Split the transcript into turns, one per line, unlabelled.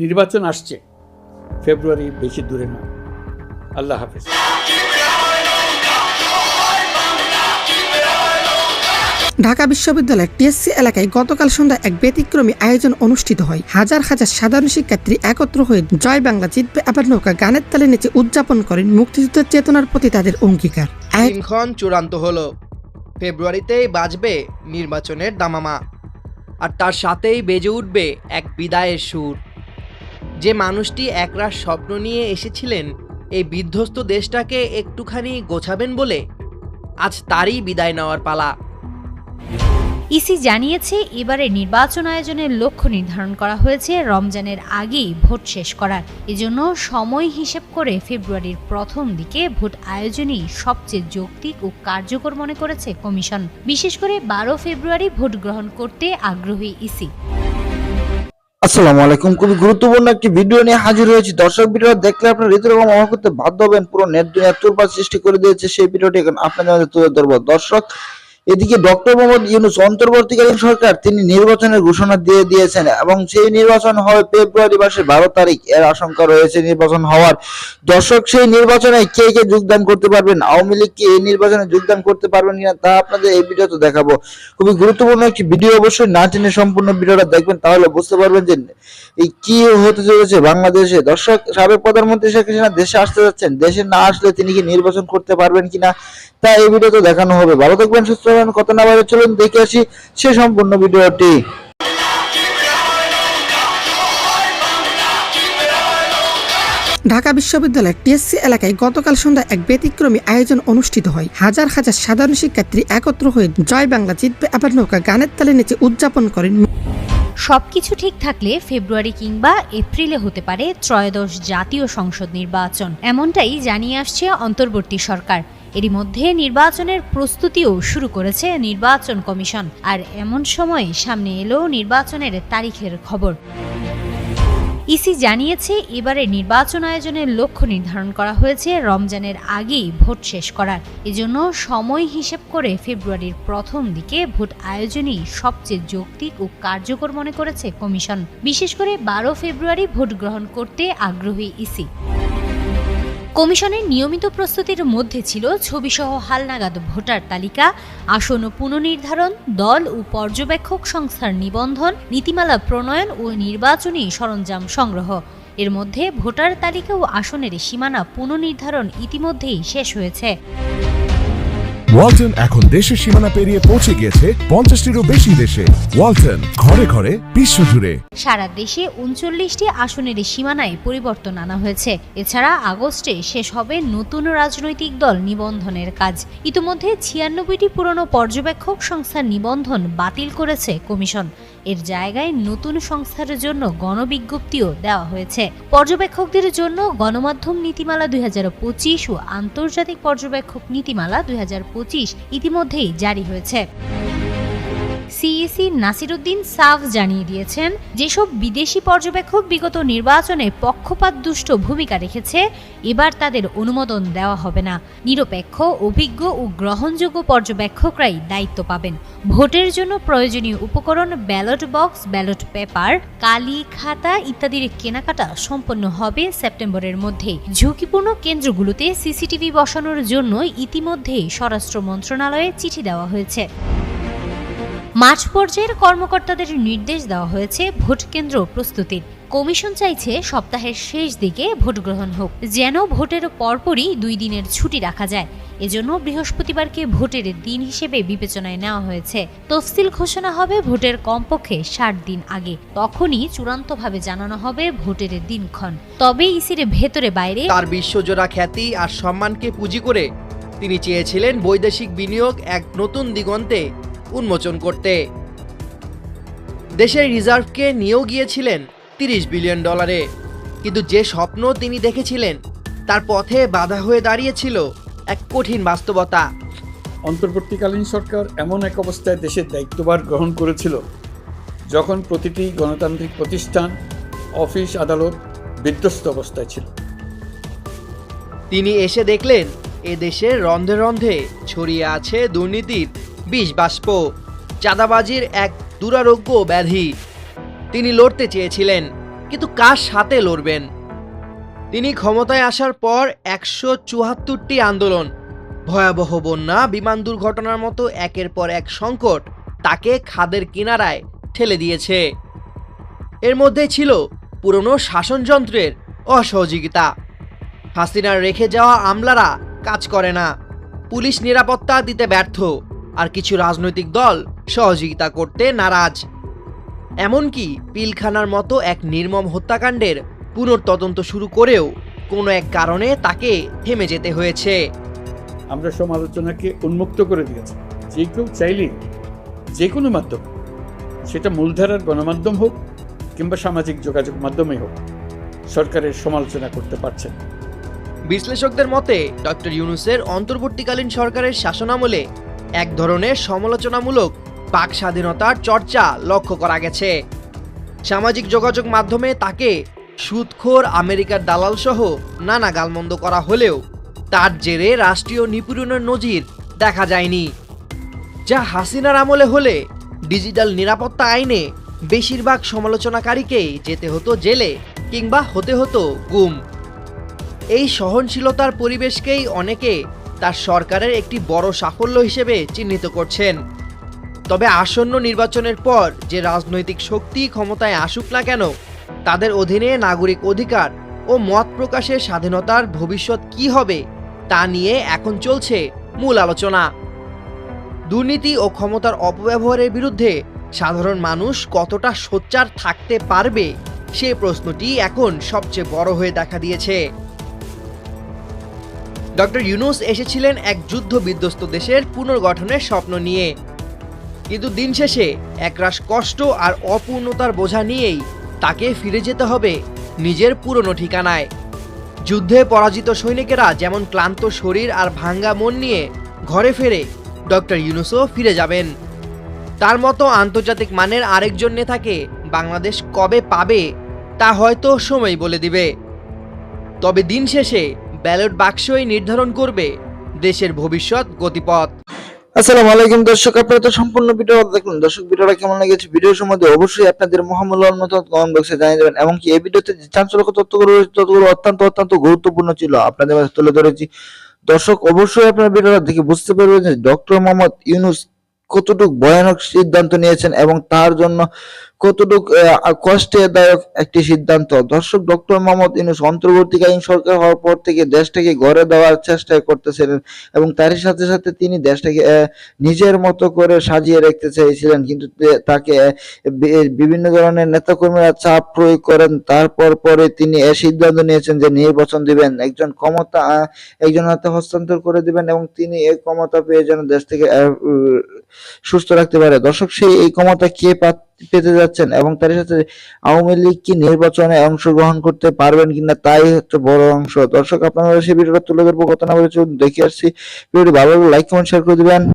নির্বাচন আসছে। ফেব্রুয়ারি বেশি দূরে না আল্লাহ হাফেজ।
ঢাকা বিশ্ববিদ্যালয়ের টিএসসি এলাকায় গতকাল সন্ধ্যায় এক ব্যতিক্রমী আয়োজন অনুষ্ঠিত হয়। হাজার হাজার সাধারণ শিক্ষার্থী একত্র হয়ে জয় বাংলা জিতবে আবার নৌকা গানের তালে নিচে উদযাপন করেন মুক্তিযুদ্ধের চেতনার প্রতি তাদের অঙ্গীকার।
দিনক্ষণ চূড়ান্ত হলো। ফেব্রুয়ারিতেই বাজবে নির্বাচনের দামামা। আর তার সাথেই বেজে উঠবে এক বিদায়ের সুর। যে মানুষটি একরাশ স্বপ্ন নিয়ে এসেছিলেন, এই বিধ্বস্ত দেশটাকে একটুখানি গোছাবেন বলে আজ তারই বিদায় নেওয়ার পালা।
ইসি জানিয়েছে, এবারে নির্বাচন আয়োজনের লক্ষ্য নির্ধারণ করা হয়েছে, রমজানের আগেই ভোট শেষ করার। এজন্য সময় হিসেব করে ফেব্রুয়ারির প্রথম দিকে ভোট আয়োজনই সবচেয়ে যৌক্তিক ও কার্যকর মনে করেছে কমিশন। বিশেষ করে বারো ফেব্রুয়ারি ভোট গ্রহণ করতে আগ্রহী ইসি।
আসসালামু আলাইকুম। খুবই গুরুত্বপূর্ণ একটি ভিডিও নিয়ে হাজির হয়েছি। দর্শক ভিডিও দেখলে আপনার রীতিরকম অবাক করতে বাধ্য হবেন। পুরো নেট দুনিয়া তোরপার সৃষ্টি করে দিয়েছে সেই ভিডিওটি। এখন আপনাদের মধ্যে তুলে ধরবো। দর্শক এদিকে ডক্টর মোহাম্মদ ইউনুস অন্তর্বর্তীকালীন সরকার, তিনি নির্বাচনের ঘোষণা দিয়ে দিয়েছেন এবং সেই নির্বাচন হবে ফেব্রুয়ারি মাসের বারো তারিখ। এর আশঙ্কা রয়েছে নির্বাচন হওয়ার। দর্শক, সেই নির্বাচনে কে কে যোগদান করতে পারবেন? আওয়ামী লীগ কি এই নির্বাচনে যোগদান করতে পারবেন কিনা তা আপনাদের এই ভিডিওতে দেখাবো। খুবই গুরুত্বপূর্ণ একটি ভিডিও অবশ্যই না টেনে সম্পূর্ণ ভিডিওটা দেখবেন, তাহলে বুঝতে পারবেন যে এই কি হতে চলেছে বাংলাদেশে। দর্শক, সাবেক প্রধানমন্ত্রী শেখ হাসিনা দেশে আসতে যাচ্ছেন। দেশে না আসলে তিনি কি নির্বাচন করতে পারবেন কিনা তা এই ভিডিওতে দেখানো হবে। ভালো থাকবেন সুস্থ থাকবেন কত না বাইরে চলুন দেখে আসি সে সম্পূর্ণ ভিডিওটি।
ঢাকা বিশ্ববিদ্যালয়ের টিএসসি এলাকায় গতকাল সন্ধ্যায় এক ব্যতিক্রমী আয়োজন অনুষ্ঠিত হয়। হাজার হাজার সাধারণ শিক্ষার্থী একত্র হয়ে জয় বাংলা জিতবে আবার নৌকা গানের তালে নিচে উদযাপন করেন।
সবকিছু ঠিক থাকলে ফেব্রুয়ারি কিংবা এপ্রিলে হতে পারে ত্রয়োদশ জাতীয় সংসদ নির্বাচন। এমনটাই জানিয়ে আসছে অন্তর্বর্তী সরকার। এরই মধ্যে নির্বাচনের প্রস্তুতিও শুরু করেছে নির্বাচন কমিশন। আর এমন সময় সামনে এলো নির্বাচনের তারিখের খবর। ইসি জানিয়েছে, এবারে নির্বাচন আয়োজনের লক্ষ্য নির্ধারণ করা হয়েছে, রমজানের আগেই ভোট শেষ করার। এজন্য সময় হিসেব করে ফেব্রুয়ারির প্রথম দিকে ভোট আয়োজনই সবচেয়ে যৌক্তিক ও কার্যকর মনে করেছে কমিশন। বিশেষ করে বারো ফেব্রুয়ারি ভোট গ্রহণ করতে আগ্রহী ইসি। কমিশনের নিয়মিত প্রস্তুতির মধ্যে ছিল ছবিসহ হালনাগাদ ভোটার তালিকা, আসন পুনর্নির্ধারণ, দল ও পর্যবেক্ষক সংস্থার নিবন্ধন, নীতিমালা প্রণয়ন ও নির্বাচনী সরঞ্জাম সংগ্রহ। এর মধ্যে ভোটার তালিকা ও আসনের সীমানা পুনর্নির্ধারণ ইতিমধ্যেই শেষ হয়েছে।
ওয়ালটন এখন দেশের সীমানা পেরিয়ে পৌঁছে গিয়েছে পঞ্চাশটিরও বেশি দেশে। ওয়ালটন, ঘরে ঘরে, বিশ্ব জুড়ে।
সারা দেশে উনচল্লিশটি আসনের সীমানায় পরিবর্তন আনা হয়েছে। এছাড়া আগস্টে শেষ হবে নতুন রাজনৈতিক দল নিবন্ধনের কাজ। ইতিমধ্যে ছিয়ানব্বইটি পুরনো পর্যবেক্ষক সংস্থার নিবন্ধন বাতিল করেছে কমিশন। এর জায়গায় নতুন সংস্থার জন্য গণবিজ্ঞপ্তিও দেওয়া হয়েছে। পর্যবেক্ষকদের জন্য গণমাধ্যম নীতিমালা দুই হাজার পঁচিশ ও আন্তর্জাতিক পর্যবেক্ষক নীতিমালা দুই হাজার পঁচিশ ইতিমধ্যেই জারি হয়েছে। সিইসি নাসিরুদ্দিন সাফ জানিয়ে দিয়েছেন, যেসব বিদেশি পর্যবেক্ষক বিগত নির্বাচনে পক্ষপাত দুষ্ট ভূমিকা রেখেছে, এবার তাদের অনুমোদন দেওয়া হবে না। নিরপেক্ষ, অভিজ্ঞ ও গ্রহণযোগ্য পর্যবেক্ষকরাই দায়িত্ব পাবেন। ভোটের জন্য প্রয়োজনীয় উপকরণ, ব্যালট বক্স, ব্যালট পেপার, কালি, খাতা ইত্যাদির কেনাকাটা সম্পন্ন হবে সেপ্টেম্বরের মধ্যে। ঝুঁকিপূর্ণ কেন্দ্রগুলোতে সিসিটিভি বসানোর জন্য ইতিমধ্যেই স্বরাষ্ট্র মন্ত্রণালয়ে চিঠি দেওয়া হয়েছে। মাঠ পর্যায়ের কর্মকর্তাদের নির্দেশ দেওয়া হয়েছে ভোট কেন্দ্র প্রস্তুতির কমিশন চাইছে সপ্তাহের শেষ দিকে ভোট গ্রহণ হোক, যেন ভোটের পরপরই দুই দিনের ছুটি রাখা যায়। এজন্য বৃহস্পতিবারকে ভোটের দিন হিসেবে বিবেচনায় নেওয়া হয়েছে। তফসিল ঘোষণা হবে ভোটের কমপক্ষে ষাট দিন আগে। তখনই চূড়ান্তভাবে জানানো হবে ভোটের দিনক্ষণ। তবে ইসির ভেতরে বাইরে
তার বিশ্বজোড়া খ্যাতি আর সম্মানকে পুঁজি করে তিনি চেয়েছিলেন বৈদেশিক বিনিয়োগ এক নতুন দিগন্তে উন্মোচন করতে। দেশের রিজার্ভকে নিয়েও গিয়েছিলেন তিরিশ বিলিয়ন ডলারে। কিন্তু যে স্বপ্ন তিনি দেখেছিলেন তার পথে বাধা হয়ে দাঁড়িয়েছিল এক কঠিন বাস্তবতা।
অন্তর্বর্তীকালীন সরকার এমন এক অবস্থায় দেশের দায়িত্বভার গ্রহণ করেছিল যখন প্রতিটি গণতান্ত্রিক প্রতিষ্ঠান অফিস আদালত বিধ্বস্ত অবস্থায় ছিল।
তিনি এসে দেখলেন এ দেশের রন্ধে রন্ধে ছড়িয়ে আছে দুর্নীতির বিষ বাষ্প, চাঁদাবাজির এক দুরারোগ্য ব্যাধি। তিনি লড়তে চেয়েছিলেন, কিন্তু কার সাথে লড়বেন? তিনি ক্ষমতায় আসার পর একশো চুয়াত্তরটি আন্দোলন, ভয়াবহ বন্যা, বিমান দুর্ঘটনার মতো একের পর এক সংকট তাকে খাদের কিনারায় ঠেলে দিয়েছে। এর মধ্যে ছিল পুরনো শাসনযন্ত্রের অসহযোগিতা। হাসিনার রেখে যাওয়া আমলারা কাজ করে না, পুলিশ নিরাপত্তা দিতে ব্যর্থ। আর কিছু রাজনৈতিক দল সহযোগিতা করতে নারাজ। এমনকি পিলখানার মতো এক নির্মম হত্যাকাণ্ডের পুনর্তদন্ত শুরু করেও কোনো এক কারণে তাকে থেমে যেতে হয়েছে।
আমরা সমালোচনাকে উন্মুক্ত করে দিয়েছি। যে কেউ চাইলে যে কোনো মাধ্যম সেটা মূলধারার গণমাধ্যম হোক কিংবা সামাজিক যোগাযোগ মাধ্যমে হোক সরকারের সমালোচনা করতে পারছেন
বিশ্লেষকদের মতে ডক্টর ইউনুসের অন্তর্বর্তীকালীন সরকারের শাসনামলে এক ধরনের সমালোচনামূলক বাক স্বাধীনতার চর্চা লক্ষ্য করা গেছে। সামাজিক যোগাযোগ মাধ্যমে তাকে সুদখোর আমেরিকার দালাল সহ নানা গালমন্দ করা হলেও তার জেরে রাষ্ট্রীয় নিপীড়নের নজির দেখা যায়নি। যা হাসিনার আমলে হলে ডিজিটাল নিরাপত্তা আইনে বেশিরভাগ সমালোচনাকারীকেই যেতে হতো জেলে কিংবা হতে হতো গুম। এই সহনশীলতার পরিবেশকেই অনেকে তার সরকারের একটি বড় সাফল্য হিসেবে চিহ্নিত করছেন। তবে আসন্ন নির্বাচনের পর যে রাজনৈতিক শক্তি ক্ষমতায় আসুক না কেন, তাদের অধীনে নাগরিক অধিকার ও মত প্রকাশের স্বাধীনতার ভবিষ্যৎ কি হবে তা নিয়ে এখন চলছে মূল আলোচনা। দুর্নীতি ও ক্ষমতার অপব্যবহারের বিরুদ্ধে সাধারণ মানুষ কতটা সোচ্চার থাকতে পারবে, সে প্রশ্নটি এখন সবচেয়ে বড় হয়ে দেখা দিয়েছে। ডক্টর ইউনুস এসেছিলেন এক যুদ্ধ বিধ্বস্ত দেশের পুনর্গঠনের স্বপ্ন নিয়ে। কিন্তু দিন শেষে একরাশ কষ্ট আর অপূর্ণতার বোঝা নিয়েই তাকে ফিরে যেতে হবে নিজের পুরনো ঠিকানায়। যুদ্ধে পরাজিত সৈনিকেরা যেমন ক্লান্ত শরীর আর ভাঙ্গা মন নিয়ে ঘরে ফেরে ডক্টর ইউনুসও ফিরে যাবেন। তার মতো আন্তর্জাতিক মানের আরেকজন নেতাকে বাংলাদেশ কবে পাবে তা হয়তো সময় বলে দিবে। তবে দিন শেষে ব্যালট বাক্সই নির্ধারণ করবে দেশের ভবিষ্যৎ গতিপথ।
আসসালামু আলাইকুম দর্শক, আপনারা তো সম্পূর্ণ ভিডিও দেখুন দর্শক, ভিডিওটা কেমন লেগেছে? ভিডিওর সম্বন্ধে অবশ্যই আপনাদের মহামূল্যবান মতামত কমেন্ট বক্সে জানিয়ে দেবেন। এমনকি এই ভিডিওতে যে চাঞ্চল্যকর তথ্যগুলো রয়েছে, তথ্যগুলো অত্যন্ত অত্যন্ত গুরুত্বপূর্ণ ছিল আপনাদের মাঝে তুলে ধরেছি। দর্শক, অবশ্যই আপনারা ভিডিওটা দেখে বুঝতে পারবেন যে ডক্টর মোহাম্মদ ইউনুস কতটুকু ভয়ানক সিদ্ধান্ত নিয়েছেন এবং তার জন্য কতটুকু কষ্টদায়ক একটি সিদ্ধান্ত? দর্শক, ডক্টর মোহাম্মদ ইউনুস অন্তর্বর্তীকালীন সরকার হওয়ার পর থেকে দেশটাকে গড়ে দেওয়ার চেষ্টা করতেছিলেন এবং তারই সাথে সাথে তিনি দেশটাকে নিজের মতো করে সাজিয়ে রাখতে চাইছিলেন কিন্তু তাকে বিভিন্ন ধরনের নেতাকর্মীরা চাপ প্রয়োগ করেন। তারপর পরে তিনি এ সিদ্ধান্ত নিয়েছেন যে নির্বাচন দিবেন। একজন ক্ষমতা একজন হাতে হস্তান্তর করে দিবেন এবং তিনি এই ক্ষমতা পেয়ে যেন দেশ থেকে সুস্থ রাখতে পারে। দর্শক, সেই, এই ক্ষমতা কে পা- পেতে যাচ্ছেন এবং তার সাথে আওয়ামী লীগ কি নির্বাচনে অংশগ্রহণ করতে পারবেন কিনা তাই হচ্ছে বড় অংশ। দর্শক, আপনারা সেই ভিডিওটা তুলে ধরবো কত না বলে দেখে আসছি। ভিডিওটি ভালো লাগলে লাইক কমেন্ট শেয়ার করে দিবেন।